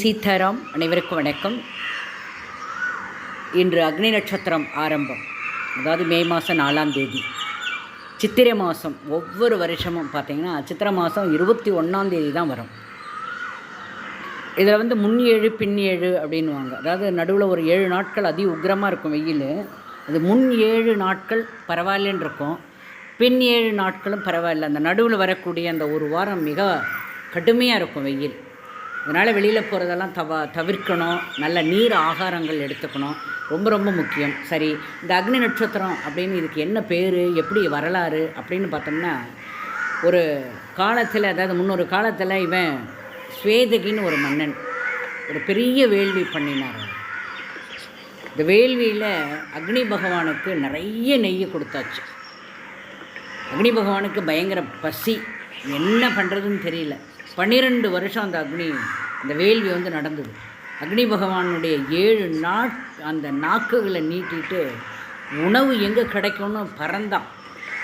சீதாராம் அனைவருக்கும் வணக்கம். இன்று அக்னி நட்சத்திரம் ஆரம்பம். அதாவது மே மாதம் நாலாம் தேதி. சித்திரை மாதம் ஒவ்வொரு வருஷமும் பார்த்திங்கன்னா சித்திரை மாதம் இருபத்தி ஒன்றாம் தேதி தான் வரும். இதில் வந்து முன் ஏழு பின் ஏழு அப்படின்வாங்க அதாவது நடுவில் ஒரு ஏழு நாட்கள் அதி உக்கிரமாக இருக்கும் வெயில். அது முன் ஏழு நாட்கள் பரவாயில்லன்னு இருக்கும். பின் ஏழு நாட்களும் பரவாயில்ல. அந்த நடுவில் வரக்கூடிய அந்த ஒரு வாரம் மிக கடுமையாக இருக்கும் வெயில். அதனால் வெளியில் போகிறதெல்லாம் தவ தவிர்க்கணும். நல்ல நீர் ஆகாரங்கள் எடுத்துக்கணும். ரொம்ப ரொம்ப முக்கியம். சரி இந்த அக்னி நட்சத்திரம் அப்படின்னு இதுக்கு என்ன பேர் எப்படி வரலாறு அப்படின்னு பார்த்தோம்னா ஒரு காலத்தில் அதாவது முன்னொரு காலத்தில் இவன் ஸ்வேதகின்னு ஒரு மன்னன் ஒரு பெரிய வேள்வி பண்ணினார் இந்த வேள்வியில் அக்னி பகவானுக்கு நிறைய நெய்யை கொடுத்தாச்சு. அக்னி பகவானுக்கு பயங்கர பசி. என்ன பண்ணுறதுன்னு தெரியல. பன்னிரெண்டு வருஷம் அந்த அக்னி அந்த வேள்வி வந்து நடந்தது. அக்னி பகவானுடைய ஏழு நாட் அந்த நாக்குகளை நீட்டிட்டு உணவு எங்கே கிடைக்கும்னு பறந்தான்.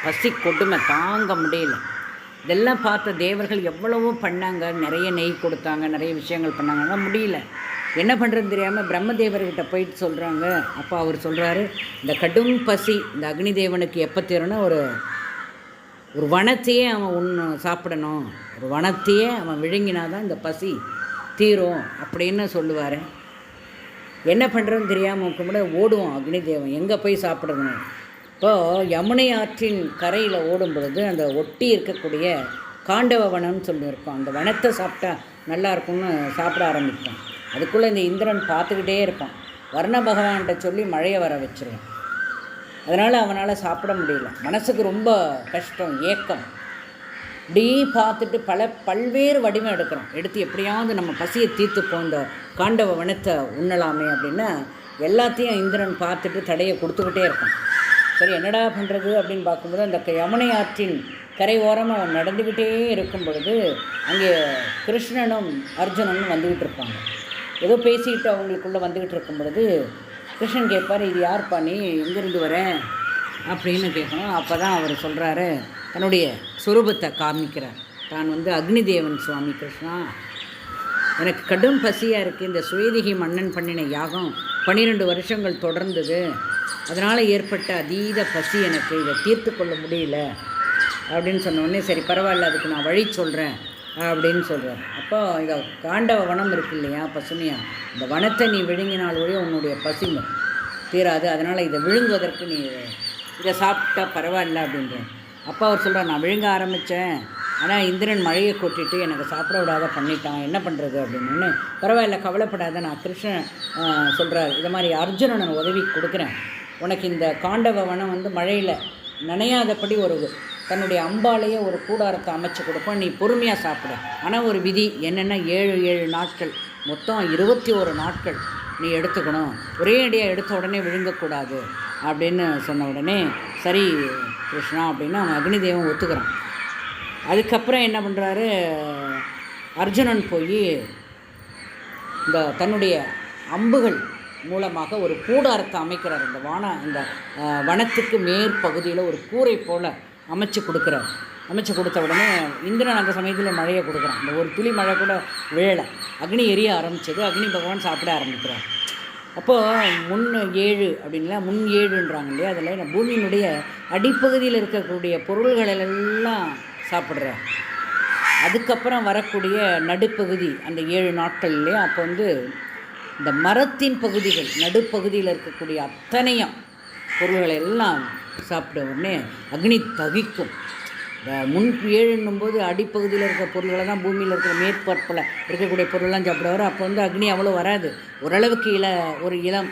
பசி கொடுமை தாங்க முடியல. இதெல்லாம் பார்த்த தேவர்கள் எவ்வளவோ பண்ணாங்க. நிறைய நெய் கொடுத்தாங்க நிறைய விஷயங்கள் பண்ணாங்க. ஆனால் முடியல. என்ன பண்ணுறது தெரியாமல் பிரம்மதேவர்கிட்ட போயிட்டு சொல்கிறாங்க அப்போ அவர் சொல்கிறாரு இந்த கடும் பசி இந்த அக்னி தேவனுக்கு எப்போ தீரணும் ஒரு ஒரு வனத்தையே அவன் ஒன்று சாப்பிடணும். ஒரு வனத்தையே அவன் விழுங்கினாதான் இந்த பசி தீரும் அப்படின்னு சொல்லுவார். என்ன பண்ணுறோன்னு தெரியாமல் கும்பிட ஓடுவோம் அக்னி தேவன் எங்கே போய் சாப்பிடணும் இப்போது யமுனை ஆற்றின் கரையில் ஓடும் பொழுது அந்த ஒட்டி இருக்கக்கூடிய காண்டவ வனம்னு சொல்லி இருக்கும் அந்த வனத்தை சாப்பிட்டா நல்லா இருக்கும்னு சாப்பிட ஆரம்பிப்போம் அதுக்குள்ளே இந்த இந்திரன் பார்த்துக்கிட்டே இருப்பான். வர்ண பகவான்கிட்ட சொல்லி மழையை வர வச்சுருவேன். அதனால் அவனால் சாப்பிட முடியல. மனசுக்கு ரொம்ப கஷ்டம் ஏக்கம். இப்படி பார்த்துட்டு பல பல்வேறு வடிவம் எடுக்கிறோம். எடுத்து எப்படியாவது நம்ம பசியை தீர்த்து போந்த காண்டவ வனத்தை உண்ணலாமே அப்படின்னா எல்லாத்தையும் இந்திரன் பார்த்துட்டு தடையை கொடுத்துக்கிட்டே இருக்கான். சரி என்னடா பண்ணுறது அப்படின்னு பார்க்கும்போது அந்த க- யமுனை ஆற்றின் கரை ஓரமாக அவன் நடந்துக்கிட்டே இருக்கும் பொழுது அங்கே கிருஷ்ணனும் அர்ஜுனனும் வந்துக்கிட்டு இருப்பாங்க. ஏதோ பேசிக்கிட்டு அவங்களுக்குள்ளே வந்துக்கிட்டு இருக்கும் பொழுது கிருஷ்ணன் கேட்பார் இது யார்ப்பா நீ? எங்கேருந்து வரேன் அப்படின்னு கேட்கணும். அப்போ தான் அவர் சொல்கிறாரு தன்னுடைய சுரூபத்தை காமிக்கிறார். தான் வந்து அக்னி தேவன் சுவாமி கிருஷ்ணா. எனக்கு கடும் பசியாக இருக்குது இந்த சுவேதிகி மன்னன் பண்ணின யாகம் பன்னிரெண்டு வருஷங்கள் தொடர்ந்தது. அதனால் ஏற்பட்ட அதீத பசி எனக்கு இதை தீர்த்து கொள்ள முடியல. அப்படின்னு சொன்ன உடனே சரி பரவாயில்ல அதுக்கு நான் வழி சொல்கிறேன் அப்படின்னு சொல்கிறார் அப்போ இந்த காண்டவ வனம் இருக்கு இல்லையா பசுமையா? இந்த வனத்தை நீ விழுங்கினால் ஒழிய உன்னுடைய பசுமை தீராது அதனால் இதை விழுங்குவதற்கு நீ இதை சாப்பிட்டா பரவாயில்ல அப்படின்றேன். அப்பா அவர் சொல்கிறார் நான் விழுங்க ஆரம்பித்தேன் ஆனால் இந்திரன் மழையை கொட்டிட்டு எனக்கு சாப்பிட விடாத பண்ணிட்டான். என்ன பண்ணுறது அப்படின்னு. பரவாயில்ல கவலைப்படாத நான் கிருஷ்ணன் சொல்கிறார் இதை மாதிரி அர்ஜுனன் உதவி கொடுக்குறேன். உனக்கு இந்த காண்டவ வனம் வந்து மழையில் நனையாதபடி ஒரு தன்னுடைய அம்பாலேயே ஒரு கூடாரத்தை அமைச்சு கொடுப்போம். நீ பொறுமையாக சாப்பிடு. ஆனால் ஒரு விதி என்னென்னா ஏழு ஏழு நாட்கள். மொத்தம் இருபத்தி ஒரு நாட்கள் நீ எடுத்துக்கணும். ஒரே அடியாக எடுத்த உடனே விழுங்கக்கூடாது அப்படின்னு சொன்ன உடனே சரி கிருஷ்ணா அப்படின்னு அவன் அக்னிதேவன் ஒத்துக்கிறான். அதுக்கப்புறம் என்ன பண்ணுறாரு அர்ஜுனன் போய் இந்த தன்னுடைய அம்புகள் மூலமாக ஒரு கூடாரத்தை அமைக்கிறார். இந்த வான இந்த வனத்துக்கு மேற்பகுதியில் ஒரு கூரை போல் அமைச்சு கொடுக்குறார் அமைச்சு கொடுத்த உடனே இந்திரன் அந்த சமயத்தில் மழையை கொடுக்குறான். இந்த ஒரு துளி மழை கூட விழலை அக்னி எரிய ஆரம்பித்தது அக்னி பகவான் சாப்பிட ஆரம்பிக்கிறார். அப்போது முன் ஏழு அப்படின்லாம் முன் ஏழுன்றாங்க இல்லையா? அதில் பூமியினுடைய அடிப்பகுதியில் இருக்கக்கூடிய பொருள்கள் எல்லாம் சாப்பிட்றார் அதுக்கப்புறம் வரக்கூடிய நடுப்பகுதி அந்த ஏழு நாட்கள்லேயே அப்போ வந்து இந்த மரத்தின் பகுதிகள் நடுப்பகுதியில் இருக்கக்கூடிய அத்தனையும் பொருள்களை எல்லாம் சாப்பிட்ட உடனே அக்னி தகிக்கும் முன் ஏழுன்னும் போது அடிப்பகுதியில் இருக்க பொருள்களை தான் பூமியில் இருக்கிற மேற்பரப்பில் இருக்கக்கூடிய பொருள்லாம் சாப்பிடுவார். அப்போ வந்து அக்னி அவ்வளோ வராது. ஓரளவுக்கு இல ஒரு இளம்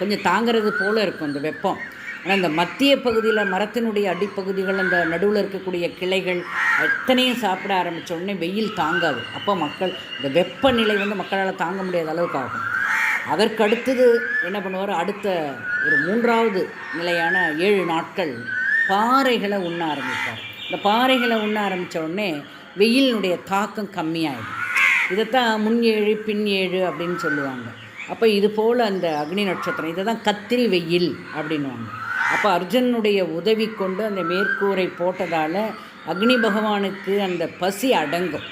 கொஞ்சம் தாங்கிறது போல் இருக்கும் அந்த வெப்பம். ஆனால் இந்த மத்திய பகுதியில் மரத்தினுடைய அடிப்பகுதிகள் அந்த நடுவில் இருக்கக்கூடிய கிளைகள் எத்தனையும் சாப்பிட ஆரம்பித்த உடனே வெயில் தாங்காது. அப்போ மக்கள் இந்த வெப்பநிலை வந்து மக்களால் தாங்க முடியாத அளவுக்கு ஆகும். அதற்கு அடுத்தது என்ன பண்ணுவார்? அடுத்த ஒரு மூன்றாவது நிலையான ஏழு நாட்கள் பாறைகளை உண்ண ஆரம்பிப்பார். இந்த பாறைகளை உண்ண ஆரம்பித்த உடனே வெயிலினுடைய தாக்கம் கம்மியாயிடும். இதைத்தான் முன் ஏழு பின் ஏழு அப்படின்னு சொல்லுவாங்க. அப்போ இது போல் அந்த அக்னி நட்சத்திரம் இதை தான் கத்திரி வெயில் அப்படின்னுவாங்க. அப்போ அர்ஜுனுடைய உதவி கொண்டு அந்த மேற்கூரை போட்டதால் அக்னி பகவானுக்கு அந்த பசி அடங்கும்.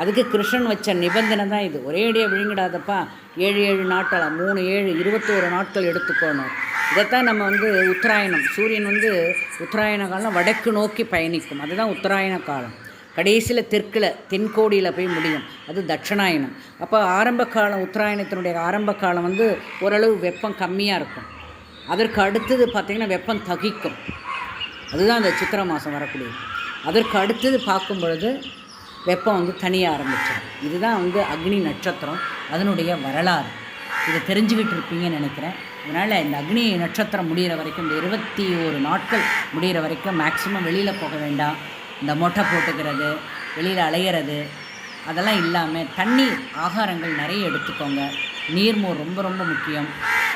அதுக்கு கிருஷ்ணன் வச்ச நிபந்தனை தான் இது. ஒரேடியாக விழுங்கிடாதப்பா. ஏழு ஏழு நாட்கள்? மூணு ஏழு இருபத்தோரு நாட்கள் எடுத்துக்கணும். இதைத்தான் நம்ம வந்து உத்தராயணம். சூரியன் வந்து உத்தராயண காலம் வடக்கு நோக்கி பயணிக்கும். அதுதான் உத்தராயண காலம். கடைசியில் தெற்கில் தென்கோடியில் போய் முடியும். அது தட்சிணாயனம் அப்போ ஆரம்ப காலம் உத்தராயணத்தினுடைய ஆரம்ப காலம் வந்து ஓரளவு வெப்பம் கம்மியாக இருக்கும். அதற்கு அடுத்தது பார்த்திங்கன்னா வெப்பம் தகிக்கும். அதுதான் அந்த சித்திரை மாதம் வரக்கூடியது. அதற்கு அடுத்தது பார்க்கும் பொழுது வெப்பம் வந்து தனியாக ஆரம்பிச்சிடும். இதுதான் வந்து அக்னி நட்சத்திரம். அதனுடைய வரலாறு. இதை தெரிஞ்சுக்கிட்டு இருப்பீங்கன்னு நினைக்கிறேன். அதனால் இந்த அக்னி நட்சத்திரம் முடிகிற வரைக்கும் இந்த இருபத்தி ஒரு நாட்கள் முடிகிற வரைக்கும் மேக்ஸிமம் வெளியில் போக வேண்டாம். இந்த மொட்டை போட்டுக்கிறது வெளியில் அலையிறது அதெல்லாம் இல்லாமல் தண்ணீர் ஆகாரங்கள் நிறைய எடுத்துக்கோங்க. நீர்மோர் ரொம்ப ரொம்ப முக்கியம்.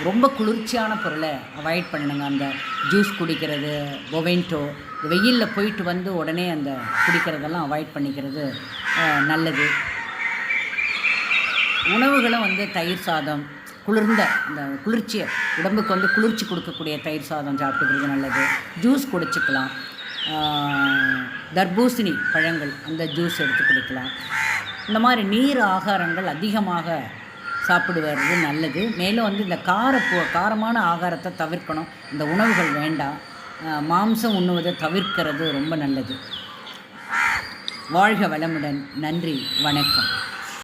ரொம்ப குளிர்ச்சியான பொருளை அவாய்ட் பண்ணணுங்க. அந்த ஜூஸ் குடிக்கிறது பொவென்டோ வெயிலில் போயிட்டு வந்து உடனே அந்த குடிக்கிறதெல்லாம் அவாய்ட் பண்ணிக்கிறது நல்லது. உணவுகளும் வந்து தயிர் சாதம் குளிர்ந்த இந்த குளிர்ச்சியை உடம்புக்கு வந்து குளிர்ச்சி கொடுக்கக்கூடிய தயிர் சாதம் சாப்பிட்டுக்கிறது நல்லது. ஜூஸ் குடிச்சிக்கலாம். தர்பூசணி பழங்கள் அந்த ஜூஸ் எடுத்து குடிக்கலாம். இந்த மாதிரி நீர் ஆகாரங்கள் அதிகமாக சாப்பிடுவது நல்லது. மேலும் வந்து இந்த காரப்பு காரமான ஆகாரத்தை தவிர்க்கணும். இந்த உணவுகள் வேண்டாம். மாம்சம் உண்ணுவதை தவிர்க்கிறது ரொம்ப நல்லது. வாழ்க வளமுடன். நன்றி. வணக்கம்.